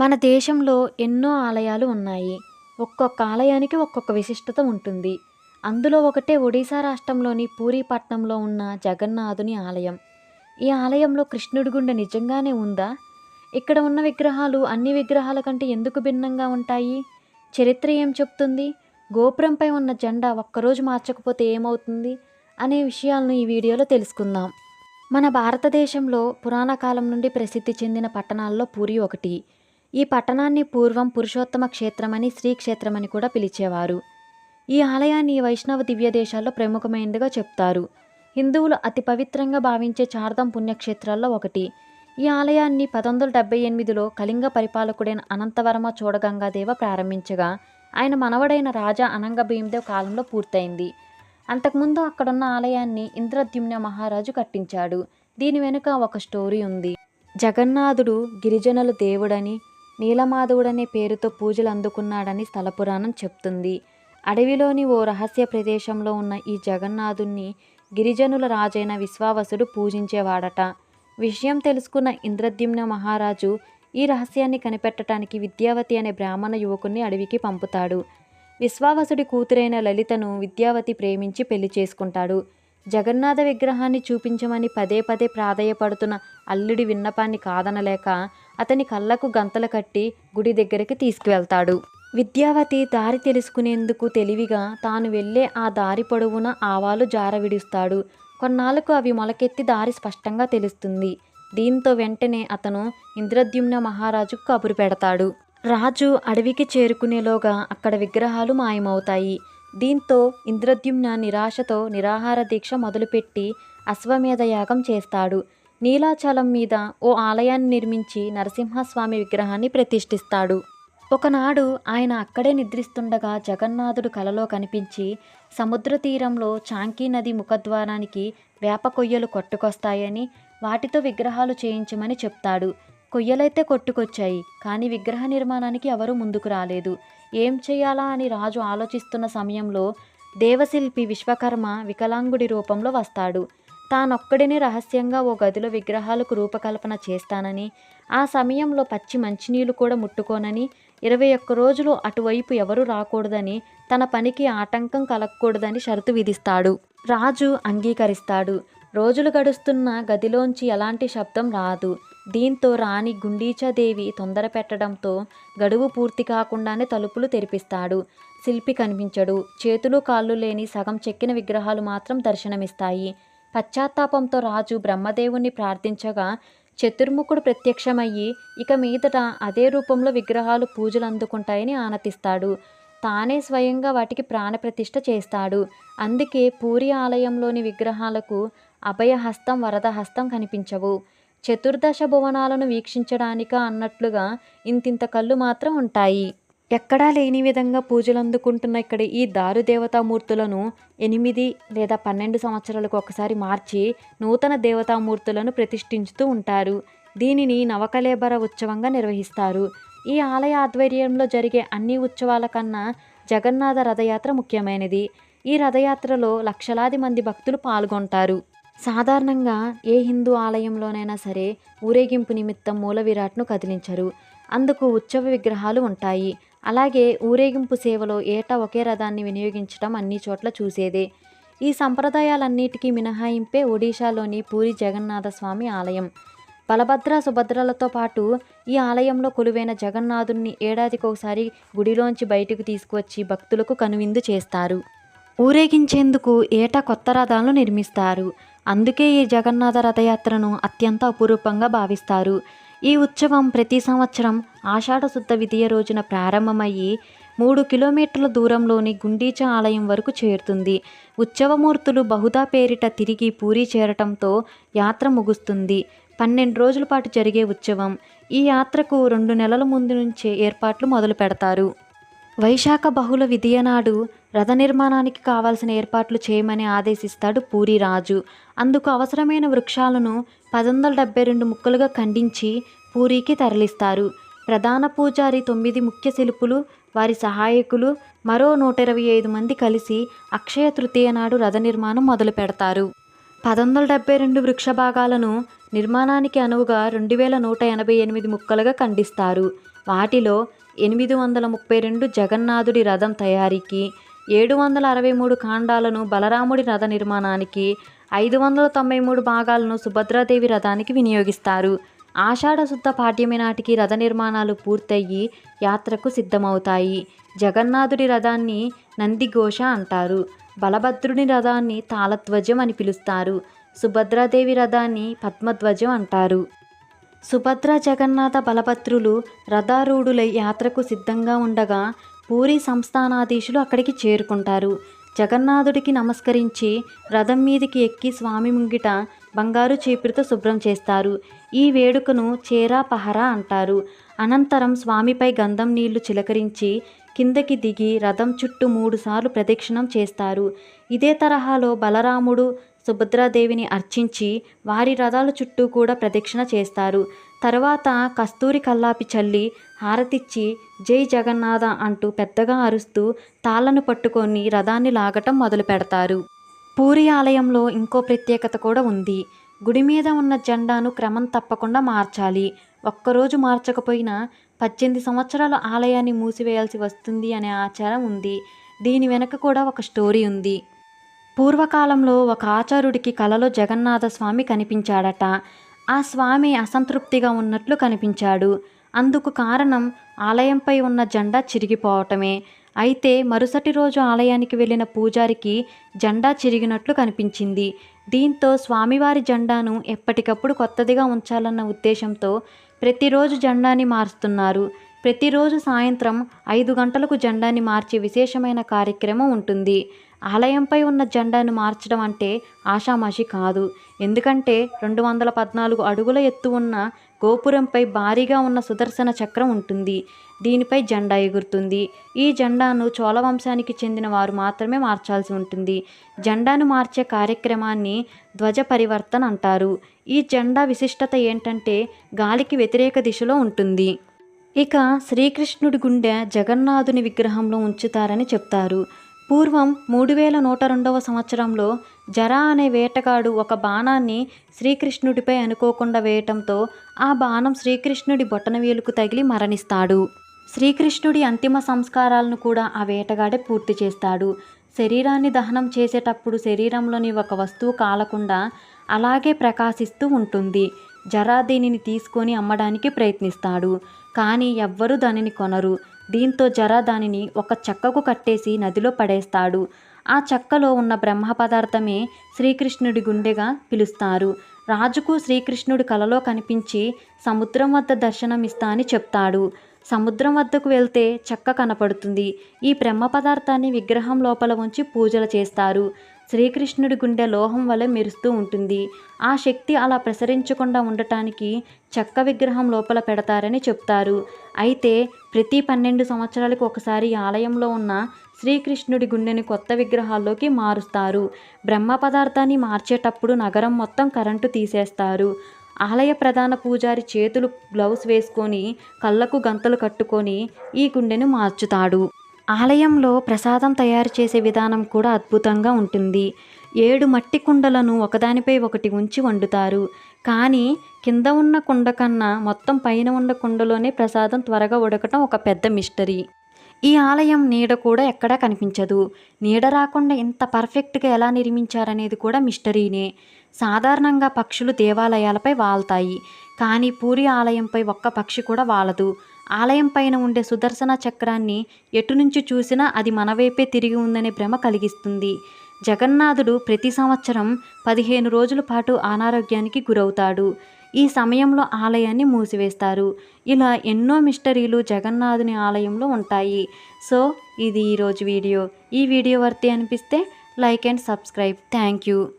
మన దేశంలో ఎన్నో ఆలయాలు ఉన్నాయి. ఒక్కొక్క ఆలయానికి ఒక్కొక్క విశిష్టత ఉంటుంది. అందులో ఒకటే ఒడిశా రాష్ట్రంలోని పూరీ పట్నంలో ఉన్న జగన్నాథుని ఆలయం. ఈ ఆలయంలో కృష్ణుడి గుండె నిజంగానే ఉందా? ఇక్కడ ఉన్న విగ్రహాలు అన్ని విగ్రహాల కంటే ఎందుకు భిన్నంగా ఉంటాయి? చరిత్ర ఏం చెప్తుంది? గోపురంపై ఉన్న జెండా ఒక్కరోజు మార్చకపోతే ఏమవుతుంది? అనే విషయాలను ఈ వీడియోలో తెలుసుకుందాం. మన భారతదేశంలో పురాణ కాలం నుండి ప్రసిద్ధి చెందిన పట్టణాల్లో పూరి ఒకటి. ఈ పట్టణాన్ని పూర్వం పురుషోత్తమ క్షేత్రమని శ్రీక్షేత్రమని కూడా పిలిచేవారు. ఈ ఆలయాన్ని వైష్ణవ దివ్య దేశాల్లో ప్రముఖమైనదిగా చెప్తారు. హిందువులు అతి పవిత్రంగా భావించే చార్ధం పుణ్యక్షేత్రాల్లో ఒకటి. ఈ ఆలయాన్ని పదొందల డెబ్బై ఎనిమిదిలో కళింగ పరిపాలకుడైన అనంతవర్మ చూడగంగాదేవ ప్రారంభించగా ఆయన మనవడైన రాజా అనంగ భీమదేవ్ కాలంలో పూర్తయింది. అంతకుముందు అక్కడున్న ఆలయాన్ని ఇంద్రద్యుమ్న మహారాజు కట్టించాడు. దీని వెనుక ఒక స్టోరీ ఉంది. జగన్నాథుడు గిరిజనుల దేవుడని నీలమాధవుడనే పేరుతో పూజలు అందుకున్నాడని స్థల పురాణం చెప్తుంది. అడవిలోని ఓ రహస్య ప్రదేశంలో ఉన్న ఈ జగన్నాథుణ్ణి గిరిజనుల రాజైన విశ్వావసుడు పూజించేవాడట. విషయం తెలుసుకున్న ఇంద్రద్యుమ్న మహారాజు ఈ రహస్యాన్ని కనిపెట్టడానికి విద్యావతి అనే బ్రాహ్మణ యువకుణ్ణి అడవికి పంపుతాడు. విశ్వావసుడి కూతురైన లలితను విద్యావతి ప్రేమించి పెళ్ళి చేసుకుంటాడు. జగన్నాథ విగ్రహాన్ని చూపించమని పదే పదే ప్రాధేయపడుతున్న అల్లుడి విన్నపాన్ని కాదనలేక అతని కళ్ళకు గంతలు కట్టి గుడి దగ్గరికి తీసుకువెళ్తాడు. విద్యావతి దారి తెలుసుకునేందుకు తెలివిగా తాను వెళ్ళే ఆ దారి పొడవున ఆవాలు జార విడుస్తాడు అవి మొలకెత్తి దారి స్పష్టంగా తెలుస్తుంది. దీంతో వెంటనే అతను ఇంద్రద్యుమ్న మహారాజుకు కబురు పెడతాడు. రాజు అడవికి చేరుకునేలోగా అక్కడ విగ్రహాలు మాయమవుతాయి. దీంతో ఇంద్రద్యుమ్న నిరాశతో నిరాహార దీక్ష మొదలుపెట్టి అశ్వమేధ యాగం చేస్తాడు. నీలాచలం మీద ఓ ఆలయాన్ని నిర్మించి నరసింహస్వామి విగ్రహాన్ని ప్రతిష్ఠిస్తాడు. ఒకనాడు ఆయన అక్కడే నిద్రిస్తుండగా జగన్నాథుడు కలలో కనిపించి సముద్ర తీరంలో చాంకీ నది ముఖద్వారానికి వేప కొయ్యలు కొట్టుకొస్తాయని వాటితో విగ్రహాలు చేయించమని చెప్తాడు. కొయ్యలైతే కొట్టుకొచ్చాయి కానీ విగ్రహ నిర్మాణానికి ఎవరూ ముందుకు రాలేదు. ఏం చేయాలా అని రాజు ఆలోచిస్తున్న సమయంలో దేవశిల్పి విశ్వకర్మ వికలాంగుడి రూపంలో వస్తాడు. తానొక్కడిని రహస్యంగా ఓ గదిలో విగ్రహాలకు రూపకల్పన చేస్తానని ఆ సమయంలో పచ్చి మంచినీళ్ళు కూడా ముట్టుకోనని ఇరవై ఒక్క రోజులు అటువైపు ఎవరూ రాకూడదని తన పనికి ఆటంకం కలగకూడదని షరతు విధిస్తాడు. రాజు అంగీకరిస్తాడు. రోజులు గడుస్తున్న గదిలోంచి ఎలాంటి శబ్దం రాదు. దీంతో రాణి గుండీచాదేవి తొందర పెట్టడంతో గడువు పూర్తి కాకుండానే తలుపులు తెరిపిస్తాడు. శిల్పి కనిపించడు. చేతులు కాళ్ళు లేని సగం చెక్కిన విగ్రహాలు మాత్రం దర్శనమిస్తాయి. పశ్చాత్తాపంతో రాజు బ్రహ్మదేవుణ్ణి ప్రార్థించగా చతుర్ముఖుడు ప్రత్యక్షమయ్యి ఇక మీదట అదే రూపంలో విగ్రహాలు పూజలు అందుకుంటాయని ఆనతిస్తాడు. తానే స్వయంగా వాటికి ప్రాణప్రతిష్ఠ చేస్తాడు. అందుకే పూరి ఆలయంలోని విగ్రహాలకు అభయహస్తం వరదహస్తం కనిపించవు. చతుర్దశ భువనాలను వీక్షించడానిక అన్నట్లుగా ఇంతింత కళ్ళు మాత్రం ఉంటాయి. ఎక్కడా లేని విధంగా పూజలు అందుకుంటున్న ఇక్కడ ఈ దారు దేవతామూర్తులను ఎనిమిది లేదా పన్నెండు సంవత్సరాలకు ఒకసారి మార్చి నూతన దేవతామూర్తులను ప్రతిష్ఠించుతూ ఉంటారు. దీనిని నవకలేబర ఉత్సవంగా నిర్వహిస్తారు. ఈ ఆలయ ఆధ్వర్యంలో జరిగే అన్ని ఉత్సవాల కన్నా జగన్నాథ రథయాత్ర ముఖ్యమైనది. ఈ రథయాత్రలో లక్షలాది మంది భక్తులు పాల్గొంటారు. సాధారణంగా ఏ హిందూ ఆలయంలోనైనా సరే ఊరేగింపు నిమిత్తం మూల విరాట్ను కదిలించరు. అందుకు ఉత్సవ విగ్రహాలు ఉంటాయి. అలాగే ఊరేగింపు సేవలో ఏటా ఒకే రథాన్ని వినియోగించడం అన్ని చోట్ల చూసేదే. ఈ సంప్రదాయాలన్నిటికీ మినహాయింపే ఒడిశాలోని పూరి జగన్నాథ స్వామి ఆలయం. బలభద్ర సుభద్రలతో పాటు ఈ ఆలయంలో కొలువైన జగన్నాథుణ్ణి ఏడాదికొకసారి గుడిలోంచి బయటకు తీసుకువచ్చి భక్తులకు కనువిందు చేస్తారు. ఊరేగించేందుకు ఏటా కొత్త రథాలను నిర్మిస్తారు. అందుకే ఈ జగన్నాథ రథయాత్రను అత్యంత అపురూపంగా భావిస్తారు. ఈ ఉత్సవం ప్రతి సంవత్సరం ఆషాఢ శుద్ధ విధియ రోజున ప్రారంభమయ్యి మూడు కిలోమీటర్ల దూరంలోని గుండీచ ఆలయం వరకు చేరుతుంది. ఉత్సవమూర్తులు బహుదా పేరిట తిరిగి పూరి చేరటంతో యాత్ర ముగుస్తుంది. పన్నెండు రోజుల పాటు జరిగే ఉత్సవం. ఈ యాత్రకు రెండు నెలల ముందు నుంచే ఏర్పాట్లు మొదలు పెడతారు. వైశాఖ బహుళ విధియనాడు రథ నిర్మాణానికి కావాల్సిన ఏర్పాట్లు చేయమని ఆదేశిస్తాడు పూరి రాజు. అందుకు అవసరమైన వృక్షాలను పదొందల డెబ్బై రెండు ముక్కలుగా ఖండించి పూరికి తరలిస్తారు. ప్రధాన పూజారి తొమ్మిది ముఖ్య శిల్పులు వారి సహాయకులు మరో నూట ఇరవై ఐదు మంది కలిసి అక్షయ తృతీయ నాడు రథ నిర్మాణం మొదలు పెడతారు. పదొందల డెబ్బై రెండు వృక్ష భాగాలను నిర్మాణానికి అనువుగా రెండు వేల నూట ఎనభై ఎనిమిది ముక్కలుగా ఖండిస్తారు. వాటిలో ఎనిమిది వందల ముప్పై రెండు జగన్నాథుడి రథం తయారీకి ఏడు వందల అరవై మూడు కాండాలను బలరాముడి రథ నిర్మాణానికి ఐదు వందల తొంభై మూడు భాగాలను సుభద్రాదేవి రథానికి వినియోగిస్తారు. ఆషాఢ శుద్ధ పాఠ్యమి నాటికి రథ నిర్మాణాలు పూర్తయ్యి యాత్రకు సిద్ధమవుతాయి. జగన్నాథుడి రథాన్ని నందిఘోష అంటారు. బలభద్రుని రథాన్ని తాళధ్వజం అని పిలుస్తారు. సుభద్రాదేవి రథాన్ని పద్మధ్వజం అంటారు. సుభద్ర జగన్నాథ బలభద్రులు రథారూఢులై యాత్రకు సిద్ధంగా ఉండగా పూరి సంస్థానాధీశులు అక్కడికి చేరుకుంటారు. జగన్నాథుడికి నమస్కరించి రథం మీదికి ఎక్కి స్వామి ముంగిట బంగారు చీపురుతో శుభ్రం చేస్తారు. ఈ వేడుకను చేరా పహరా అంటారు. అనంతరం స్వామిపై గంధం నీళ్ళు చిలకరించి కిందకి దిగి రథం చుట్టూ మూడుసార్లు ప్రదక్షిణం చేస్తారు. ఇదే తరహాలో బలరాముడు సుభద్రాదేవిని అర్చించి వారి రథాల చుట్టూ కూడా ప్రదక్షిణ చేస్తారు. తర్వాత కస్తూరి కల్లాపి చల్లి హారతిచ్చి జై జగన్నాథ అంటూ పెద్దగా అరుస్తూ తాళ్ళను పట్టుకొని రథాన్ని లాగటం మొదలు పెడతారు. పూరి ఆలయంలో ఇంకో ప్రత్యేకత కూడా ఉంది. గుడి మీద ఉన్న జెండాను క్రమం తప్పకుండా మార్చాలి. ఒక్కరోజు మార్చకపోయినా పద్దెనిమిది సంవత్సరాల ఆలయాన్ని మూసివేయాల్సి వస్తుంది అనే ఆచారం ఉంది. దీని వెనక కూడా ఒక స్టోరీ ఉంది. పూర్వకాలంలో ఒక ఆచారుడికి కలలో జగన్నాథ స్వామి కనిపించాడట. ఆ స్వామి అసంతృప్తిగా ఉన్నట్లు కనిపించాడు. అందుకు కారణం ఆలయంపై ఉన్న జెండా చిరిగిపోవటమే. అయితే మరుసటి రోజు ఆలయానికి వెళ్ళిన పూజారికి జెండా చిరిగినట్లు కనిపించింది. దీంతో స్వామివారి జెండాను ఎప్పటికప్పుడు కొత్తదిగా ఉంచాలన్న ఉద్దేశంతో ప్రతిరోజు జెండాని మారుస్తున్నారు. ప్రతిరోజు సాయంత్రం ఐదు గంటలకు జెండాని మార్చే విశేషమైన కార్యక్రమం ఉంటుంది. ఆలయంపై ఉన్న జెండాను మార్చడం అంటే ఆషామాషి కాదు. ఎందుకంటే రెండు వందల పద్నాలుగు అడుగుల ఎత్తు ఉన్న గోపురంపై భారీగా ఉన్న సుదర్శన చక్రం ఉంటుంది. దీనిపై జెండా ఎగురుతుంది. ఈ జెండాను చోళ వంశానికి చెందిన వారు మాత్రమే మార్చాల్సి ఉంటుంది. జెండాను మార్చే కార్యక్రమాన్ని ధ్వజ పరివర్తన అంటారు. ఈ జెండా విశిష్టత ఏంటంటే గాలికి వ్యతిరేక దిశలో ఉంటుంది. ఇక శ్రీకృష్ణుడి గుండె జగన్నాథుని విగ్రహంలో ఉంచుతారని చెప్తారు. పూర్వం మూడు వేల నూట రెండవ సంవత్సరంలో జరా అనే వేటగాడు ఒక బాణాన్ని శ్రీకృష్ణుడిపై అనుకోకుండా వేయటంతో ఆ బాణం శ్రీకృష్ణుడి బొటనవేలుకు తగిలి మరణిస్తాడు. శ్రీకృష్ణుడి అంతిమ సంస్కారాలను కూడా ఆ వేటగాడే పూర్తి చేస్తాడు. శరీరాన్ని దహనం చేసేటప్పుడు శరీరంలోని ఒక వస్తువు కాలకుండా అలాగే ప్రకాశిస్తూ ఉంటుంది. జరా దీనిని తీసుకొని అమ్మడానికి ప్రయత్నిస్తాడు. కానీ ఎవ్వరూ దానిని కొనరు. దీంతో జరా దానిని ఒక చెక్కకు కట్టేసి నదిలో పడేస్తాడు. ఆ చెక్కలో ఉన్న బ్రహ్మ పదార్థమే శ్రీకృష్ణుడి గుండెగా పిలుస్తారు. రాజుకు శ్రీకృష్ణుడి కలలో కనిపించి సముద్రం వద్ద దర్శనమిస్తా అని చెప్తాడు. సముద్రం వద్దకు వెళ్తే చెక్క కనపడుతుంది. ఈ బ్రహ్మ పదార్థాన్ని విగ్రహం లోపల ఉంచి పూజలు చేస్తారు. శ్రీకృష్ణుడి గుండె లోహం వలె మెరుస్తూ ఉంటుంది. ఆ శక్తి అలా ప్రసరించకుండా ఉండటానికి చెక్క విగ్రహం లోపల పెడతారని చెప్తారు. అయితే ప్రతి పన్నెండు సంవత్సరాలకు ఒకసారి ఆలయంలో ఉన్న శ్రీకృష్ణుడి గుండెని కొత్త విగ్రహాల్లోకి మారుస్తారు. బ్రహ్మ పదార్థాన్ని మార్చేటప్పుడు నగరం మొత్తం కరెంటు తీసేస్తారు. ఆలయ ప్రధాన పూజారి చేతులు గ్లౌస్ వేసుకొని కళ్ళకు గంతలు కట్టుకొని ఈ గుండెను మార్చుతాడు. ఆలయంలో ప్రసాదం తయారు చేసే విధానం కూడా అద్భుతంగా ఉంటుంది. ఏడు మట్టి కుండలను ఒకదానిపై ఒకటి ఉంచి వండుతారు. కానీ కింద ఉన్న కుండ కన్నా మొత్తం పైన ఉన్న కుండలోనే ప్రసాదం త్వరగా ఉడకటం ఒక పెద్ద మిస్టరీ. ఈ ఆలయం నీడ కూడా ఎక్కడా కనిపించదు. నీడ రాకుండా ఇంత పర్ఫెక్ట్గా ఎలా నిర్మించారనేది కూడా మిస్టరీనే. సాధారణంగా పక్షులు దేవాలయాలపై వాళ్తాయి. కానీ పూరి ఆలయంపై ఒక్క పక్షి కూడా వాలదు. ఆలయం పైన ఉండే సుదర్శన చక్రాన్ని ఎటు నుంచి చూసినా అది మనవైపే తిరిగి ఉందనే భ్రమ కలిగిస్తుంది. జగన్నాథుడు ప్రతి సంవత్సరం పదిహేను రోజుల పాటు అనారోగ్యానికి గురవుతాడు. ఈ సమయంలో ఆలయాన్ని మూసివేస్తారు. ఇలా ఎన్నో మిస్టరీలు జగన్నాథుని ఆలయంలో ఉంటాయి. సో ఇది ఈరోజు వీడియో. ఈ వీడియో వర్తి అనిపిస్తే like and subscribe. Thank you.